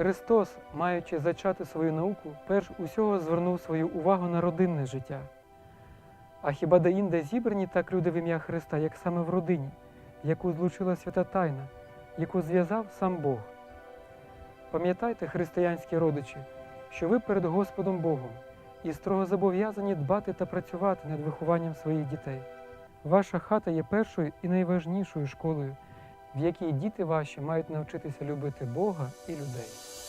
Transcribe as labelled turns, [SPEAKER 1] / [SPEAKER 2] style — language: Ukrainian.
[SPEAKER 1] Христос, маючи зачати свою науку, перш усього звернув свою увагу на родинне життя. А хіба де-інде зібрані так люди в ім'я Христа, як саме в родині, яку злучила свята Тайна, яку зв'язав сам Бог? Пам'ятайте, християнські родичі, що ви перед Господом Богом і строго зобов'язані дбати та працювати над вихованням своїх дітей. Ваша хата є першою і найважнішою школою, в якій діти ваші мають навчитися любити Бога і людей.